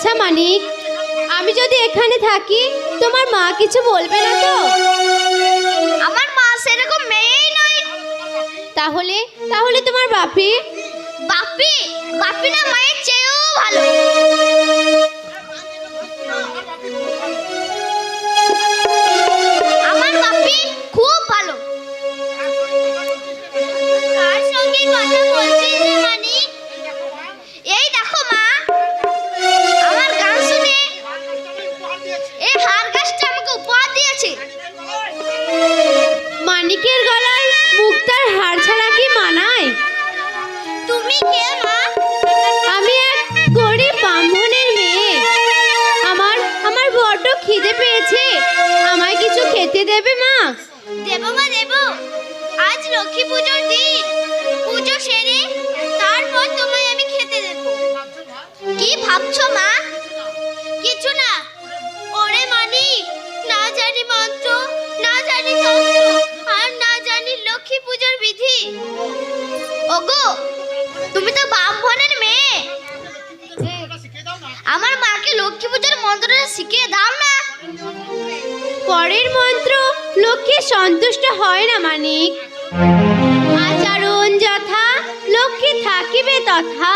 আচ্ছা মানিক আমি যদি এখানে থাকি তোমার মা কিছু বলবে না তো? আমার মা সেরকম মেয়েই নয় তাহলে তাহলে তোমার বাপি? বাপি? বাপি না মায়ের চেয়েও ভালো। খিদে পেয়েছে। আমায় কিছু খেতে দেবে মা? দেব মা দেব। আজ লক্ষ্মী পুজোর দিন। পুজো সেরে তারপর তোমায় আমি খেতে দেব। কি ভাবছ মা? কিছু না। ওরে মানি না জানি মন্ত্র না জানি তন্ত্র আর না জানি লক্ষ্মী পুজোর বিধি। ওগো তুমি তো ব্রাহ্মণের মেয়ে। আমার লক্ষ্মী পুজোর মন্ত্রটা শিখিয়ে দাও না। পরের মন্ত্র, লক্ষ্মী সন্তুষ্ট হয় না মানিক। আচরণ যথা, লক্ষ্মী থাকিবে তথা।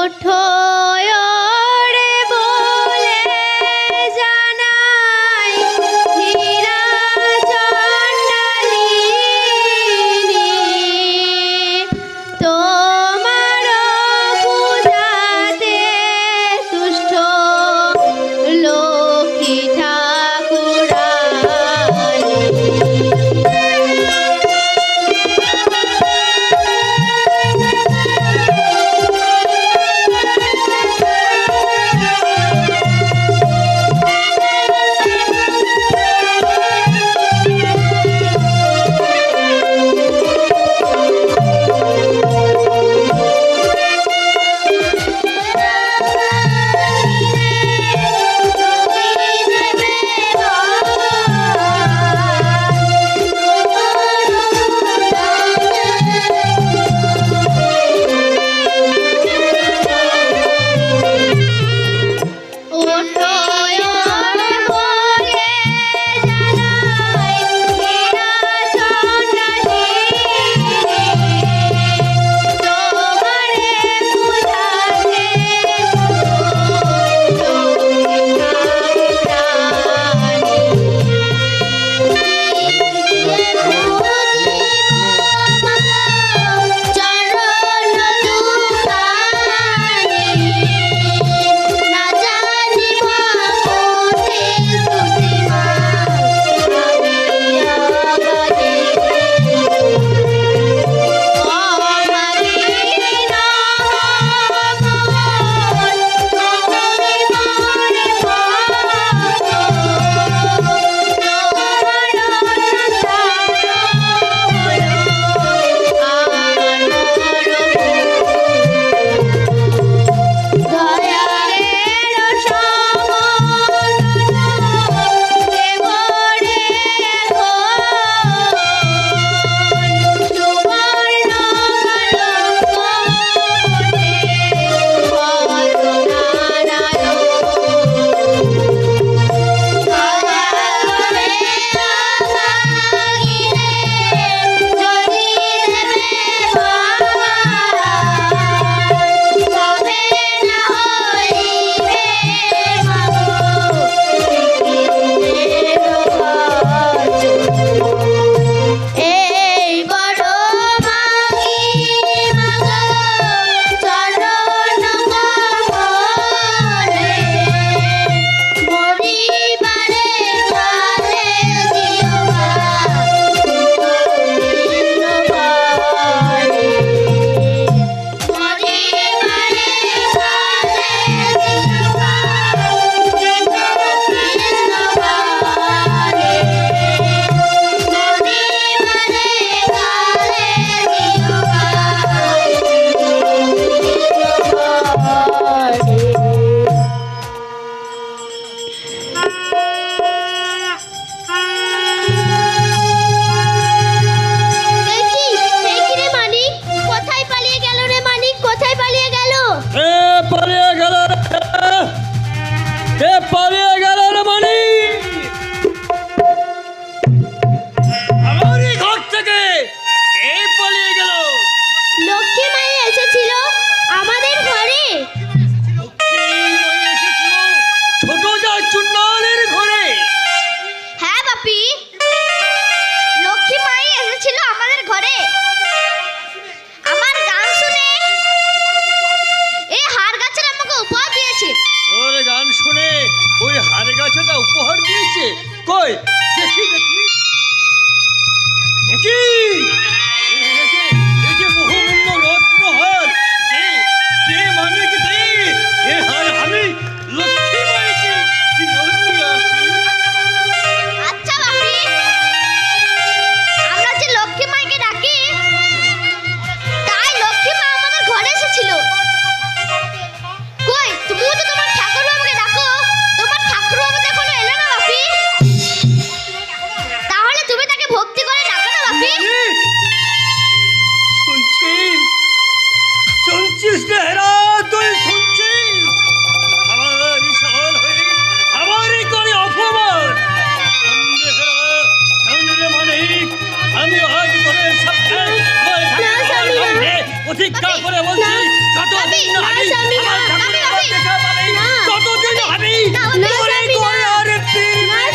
ওঠো 是贵，也是个。ধিক্কার করে বলছি যতদিন আমি আমার ঠাকুরের কাছে পাবে ততদিন আমি করে করে আর